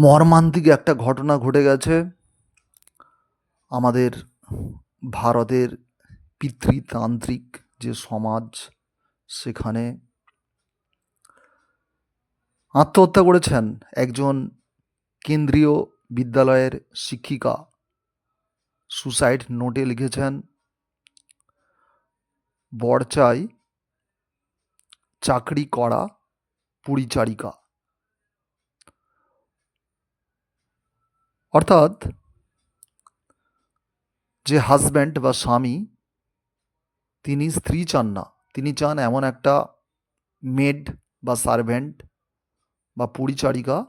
মর্মান্তিক একটা ঘটনা ঘটে গেছে। আমাদের ভারতের পিতৃতান্ত্রিক যে সমাজ সেখানে আত্মহত্যা করেছেন একজন কেন্দ্রীয় বিদ্যালয়ের শিক্ষিকা। সুসাইড নোটে লিখেছেন বর চাই চাকরি করা পরিচারিকা। অর্থাৎ যে হাজব্যান্ড বা স্বামী, তিনি স্ত্রী চান না। তিনি চান এমন একটা মেড বা সার্ভেন্ট বা পরিচারিকা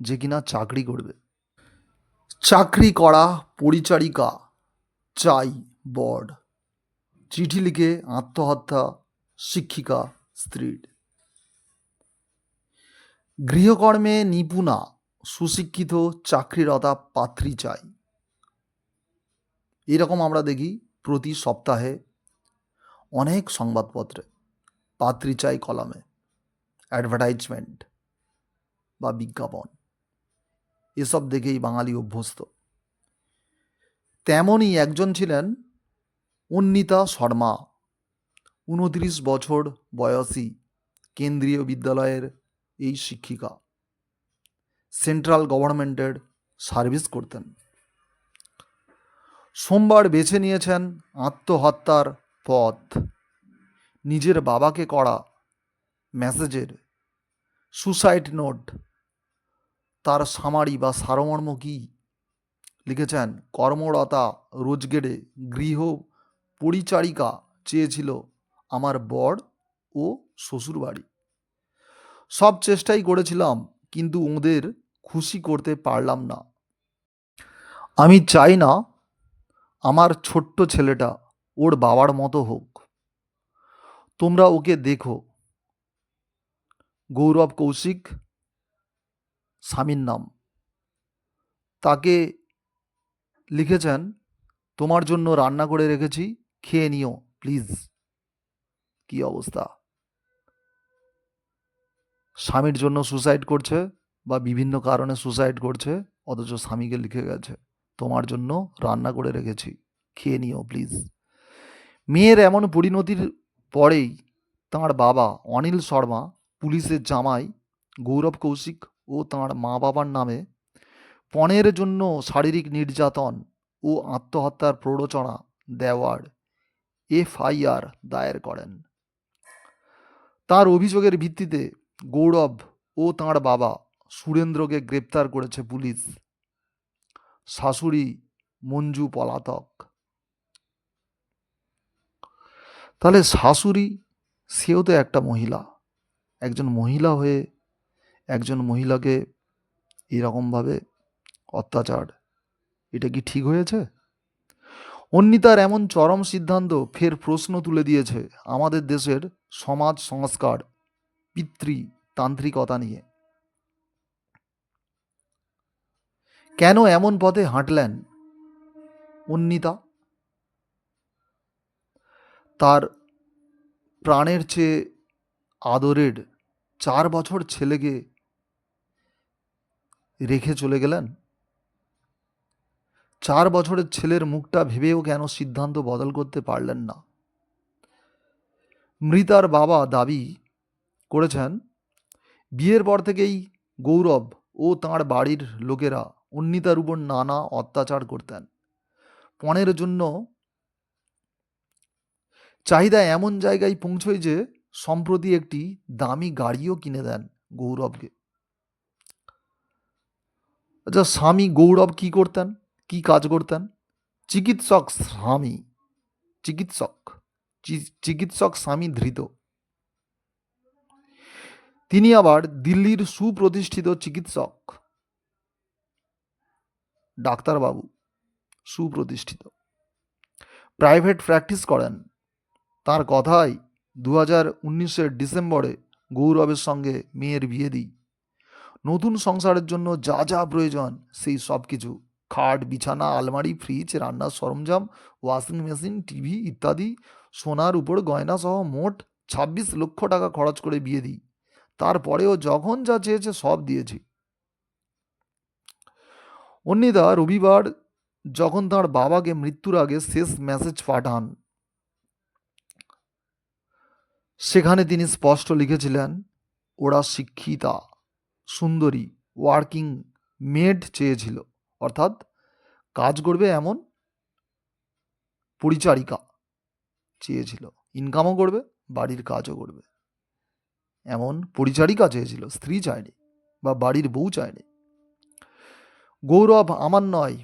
যে কিনা চাকরি করবে। চাকরি করা পরিচারিকা চাই বর। চিঠি লিখে আত্মহত্যা শিক্ষিকা স্ত্রীর। গৃহকর্মে নিপুণা সুশিক্ষিত চাকরিরতা পাত্রী চাই। এরকম আমরা দেখি প্রতি সপ্তাহে অনেক সংবাদপত্রে, পাত্রী চাই কলামে অ্যাডভার্টাইজমেন্ট বা বিজ্ঞাপন। এসব দেখেই বাঙালি অভ্যস্ত। তেমনই একজন ছিলেন অন্নিতা শর্মা, উনত্রিশ বছর বয়সী কেন্দ্রীয় বিদ্যালয়ের এই শিক্ষিকা। সেন্ট্রাল গভর্নমেন্টের সার্ভিস করতেন। সোমবার বেছে নিয়েছেন আত্মহত্যার পথ। নিজের বাবাকে করা মেসেজের সুসাইড নোট। তার সামারি বা সারমর্ম কী? লিখেছেন কর্মরতা রোজগেরে গৃহ পরিচারিকা চেয়েছিল আমার বর ও শ্বশুরবাড়ি। সব চেষ্টাই করেছিলাম কিন্তু ওদের খুশি করতে পারলাম না। আমি চাই না আমার ছোট্ট ছেলেটা ওর বাবার মতো হোক। তোমরা ওকে দেখো। গৌরব কৌশিক, স্বামীর নাম। তাকে লিখেছেন, তোমার জন্য রান্না করে রেখেছি, খেয়ে নিও, প্লিজ। কি অবস্থা? স্বামীর জন্য সুসাইড করছে বা বিভিন্ন কারণে সুসাইড করছে, অথচ স্বামীকে লিখে গেছে, তোমার জন্য রান্না করে রেখেছি, খেয়ে নিও প্লিজ মেয়ের এমন পরিণতির পরেই তাঁর বাবা অনিল শর্মা, পুলিশের জামাই গৌরব কৌশিক ও তাঁর মা বাবার নামে পণের জন্য শারীরিক নির্যাতন ও আত্মহত্যার প্ররোচনা দেওয়ার এফআইআর দায়ের করেন। তার অভিযোগের ভিত্তিতে গৌরব ও তাঁর বাবা সুরেন্দ্রকে গ্রেপ্তার করেছে পুলিশ। শাশুড়ি মঞ্জু পলাতক। তাহলে শাশুড়ি, সেও তো একটা মহিলা। একজন মহিলা হয়ে একজন মহিলাকে এরকমভাবে অত্যাচার, এটা কি ঠিক হয়েছে? অন্নিতার এমন চরম সিদ্ধান্ত ফের প্রশ্ন তুলে দিয়েছে আমাদের দেশের সমাজ সংস্কার পিতৃতান্ত্রিকতা নিয়ে। কেন এমন পথে হাঁটলেন অন্নিতা তার প্রাণের চেয়ে আদরের চার বছর ছেলেকে রেখে চলে গেলেন? চার বছরের ছেলের মুখটা ভেবেও কেন সিদ্ধান্ত বদল করতে পারলেন না? মৃতার বাবা দাবি করেছেন। বিয়ের পর থেকেই গৌরব ও তাঁর বাড়ির লোকেরা অন্নিতার উপর নানা অত্যাচার করতেন। পণের জন্য চাহিদা এমন জায়গায় পৌঁছয় যে সম্প্রতি একটি দামি গাড়িও কিনে দেন গৌরবকে। আচ্ছা স্বামী গৌরব কি করতেন? কি কাজ করতেন? চিকিৎসক স্বামী, চিকিৎসক চিকিৎসক স্বামী ধৃত। তিনি আবার দিল্লির সুপ্রতিষ্ঠিত চিকিৎসক। ডাক্তারবাবু, সুপ্রতিষ্ঠিত। প্রাইভেট প্র্যাকটিস করেন। তার কথাই দু হাজার উনিশের ডিসেম্বরে গৌরবের সঙ্গে মেয়ের বিয়ে দিই। নতুন সংসারের জন্য যা যা প্রয়োজন, সেই সব কিছু খাট, বিছানা, আলমারি, ফ্রিজ, রান্নার সরঞ্জাম, ওয়াশিং মেশিন, টিভি ইত্যাদি। সোনার উপর গয়না সহ মোট ছাব্বিশ লক্ষ টাকা খরচ করে বিয়ে দিই। তারপরেও যখন যা চেয়েছে সব দিয়েছি। অন্নিদা রবিবার যখন তার বাবাকে মৃত্যুর আগে শেষ মেসেজ পাঠান, সেখানে তিনি স্পষ্ট লিখেছিলেন, ওরা শিক্ষিতা, সুন্দরী ওয়ার্কিং মেড চেয়েছিল। অর্থাৎ কাজ করবে এমন পরিচারিকা চেয়েছিল। ইনকামও করবে, বাড়ির কাজও করবে। এমন পরিচারিকা চেয়েছিল, স্ত্রী চায়নি বা বাড়ির বউ চায়নি। গৌরব, আমার নয়,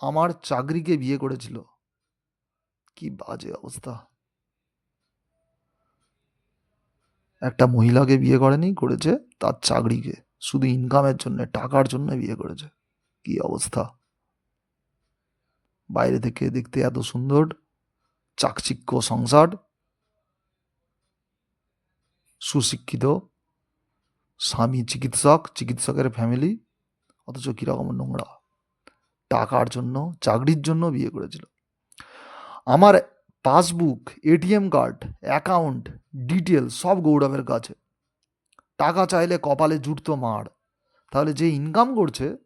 আমার চাকরিকে বিয়ে করেছিল। কি বাজে অবস্থা। একটা মহিলাকে বিয়ে করেনি, করেছে তার চাকরিকে, শুধু ইনকামের জন্য, টাকার জন্য বিয়ে করেছে। কি অবস্থা। বাইরে থেকে দেখতে এত সুন্দর, চাকচিক্য সংসার সুশিক্ষিত, স্বামী চিকিৎসক, চিকিৎসকের ফ্যামিলি অথচ কীরকম নোংরা। টাকার জন্য, চাকরির জন্য বিয়ে করেছিল। আমার passbook, ATM card account detail সব গৌরবের কাছে। টাকা চাইলে কপালে জুটতো মার। তাহলে যে ইনকাম করছে,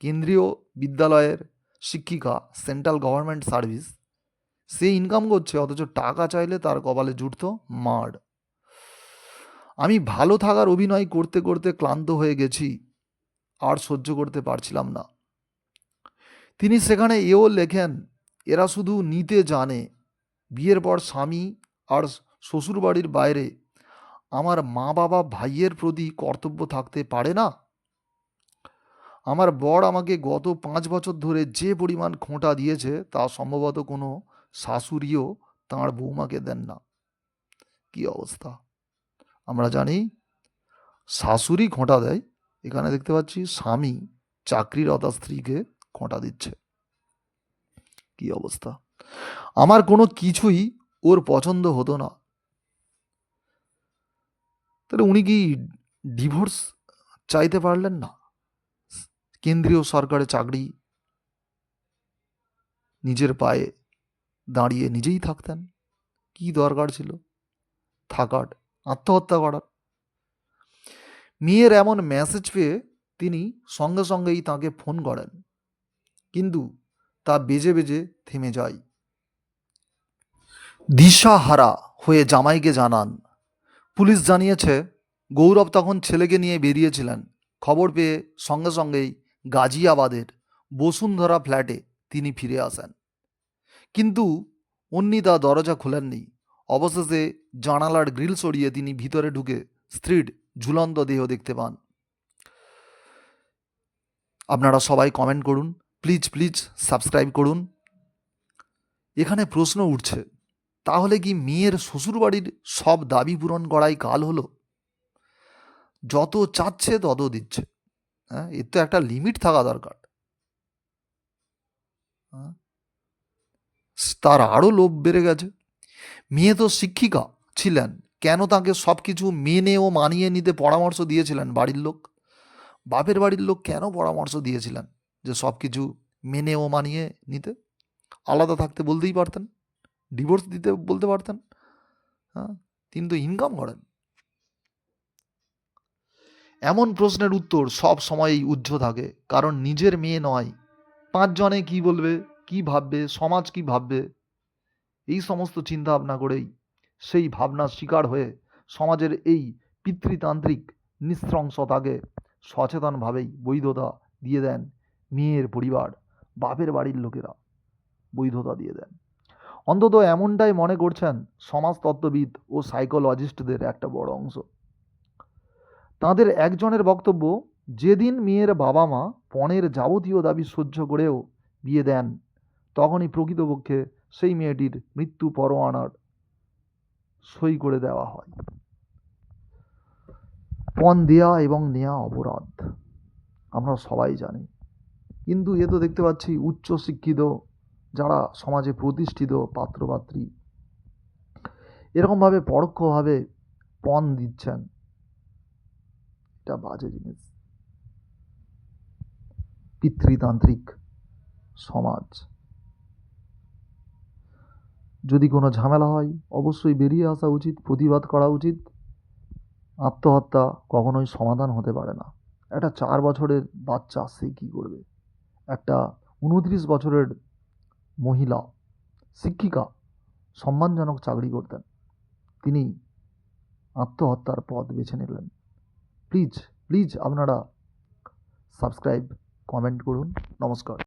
কেন্দ্রীয় বিদ্যালয়ের শিক্ষিকা সেন্ট্রাল গভর্নমেন্ট সার্ভিস সে ইনকাম করছে, অথচ টাকা চাইলে তার কপালে জুটতো মার। আমি ভালো থাকার অভিনয় করতে করতে ক্লান্ত হয়ে গেছি, আর সহ্য করতে পারছিলাম না। তিনি সেখানে এও লেখেন, এরা শুধু নিতে জানে, বিয়ের পর স্বামী আর শ্বশুরবাড়ির বাইরে। আমার মা বাবা ভাইয়ের প্রতি কর্তব্য থাকতে পারে না? আমার বর আমাকে গত পাঁচ বছর ধরে যে পরিমাণ খোঁটা দিয়েছে, তা সম্ভবত কোনো শাশুড়িও তাঁর বৌমাকে দেন না। কি অবস্থা? আমরা জানি শাশুড়ি খোঁটা দেয়। এখানে দেখতে পাচ্ছি স্বামী চাকরিরতা স্ত্রীকে খোঁটা দিচ্ছে। কি অবস্থা? আমার কোনো কিছুই ওর পছন্দ হতো না। তাহলে উনি কি ডিভোর্স চাইতে পারলেন না? কেন্দ্রীয় সরকারের চাকরি নিজের পায়ে দাঁড়িয়ে নিজেই থাকতেন। কি দরকার ছিল? থাকার। আত্মহত্যা করার। মেয়ের এমন মেসেজ পেয়ে তিনি সঙ্গে সঙ্গেই তাকে ফোন করেন। কিন্তু তা বেজে বেজে থেমে যায়। দিশাহারা হয়ে জামাইকে জানান, পুলিশ জানিয়েছে গৌরব তখন ছেলেকে নিয়ে বেরিয়েছিলেন। খবর পেয়ে সঙ্গে সঙ্গেই গাজিয়াবাদের বসুন্ধরা ফ্ল্যাটে তিনি ফিরে আসেন। কিন্তু অন্নিতা দরজা খোলেননি। অবশেষে জানালার গ্রিল সরিয়ে তিনি ভিতরে ঢুকে স্ত্রীর ঝুলন্ত দেহ দেখতে পান। আপনারা সবাই কমেন্ট করুন। প্লিজ প্লিজ সাবস্ক্রাইব করুন। এখানে প্রশ্ন উঠছে, তাহলে কি মেয়ের শ্বশুরবাড়ির সব দাবি পূরণ করাই কাল হলো? যত চাচ্ছে তত দিচ্ছে। হ্যাঁ এর তো একটা লিমিট থাকা দরকার। হ্যাঁ? তার আরও লোভ বেড়ে গেছে। মেয়ে তো শিক্ষিকা ছিলেন। কেন তাকে সব কিছু মেনে ও মানিয়ে নিতে পরামর্শ দিয়েছিলেন বাড়ির লোক? বাপের বাড়ির লোক কেন পরামর্শ দিয়েছিলেন যে সব কিছু মেনে ও মানিয়ে নিতে? আলাদা থাকতে বলতেই পারতেন ডিভোর্স দিতে বলতে পারতেন হ্যাঁ তিনি তো ইনকাম করেন। এমন প্রশ্নের উত্তর সব সময়ই উজ্জ্ব থাকে, কারণ নিজের মেয়ে নয়। পাঁচজনে কি বলবে, কি ভাববে, সমাজ কি ভাববে এই সমস্ত চিন্তা ভাবনা করেই সেই ভাবনার শিকার হয়ে সমাজের এই পিতৃতান্ত্রিক নিঃস্রংসতাকে সচেতনভাবেই বৈধতা দিয়ে দেন মেয়ের পরিবার, বাপের বাড়ির লোকেরা বৈধতা দিয়ে দেন। অন্তত এমনটাই মনে করছেন সমাজতত্ত্ববিদ ও সাইকোলজিস্টদের একটা বড় অংশ। তাদের একজনের বক্তব্য, যেদিন মেয়ের বাবা মা পণের যাবতীয় দাবি সহ্য করেও বিয়ে দেন তখনই প্রকৃতপক্ষে সেই মেয়েটির মৃত্যু পরোয়ানার সই করে দেওয়া হয়। পণ দেয়া এবং নেয়া অপরাধ, আমরা সবাই জানি। কিন্তু এ তো দেখতে পাচ্ছি উচ্চ শিক্ষিত যারা সমাজে প্রতিষ্ঠিত পাত্রপাত্রী, এরকমভাবে পরোক্ষভাবে পণ দিচ্ছেন, এটা বাজে জিনিস। পিতৃতান্ত্রিক সমাজ। যদি কোনো ঝামেলা হয়, অবশ্যই বেরিয়ে আসা উচিত, প্রতিবাদ করা উচিত। আত্মহত্যা কখনোই সমাধান হতে পারে না। একটা চার বছরের বাচ্চা, সে কী করবে? একটা উনত্রিশ বছরের মহিলা, শিক্ষিকা, সম্মানজনক চাকরি করতেন। তিনি আত্মহত্যার পথ বেছে নিলেন। প্লিজ প্লিজ আপনারা সাবস্ক্রাইব, কমেন্ট করুন। নমস্কার।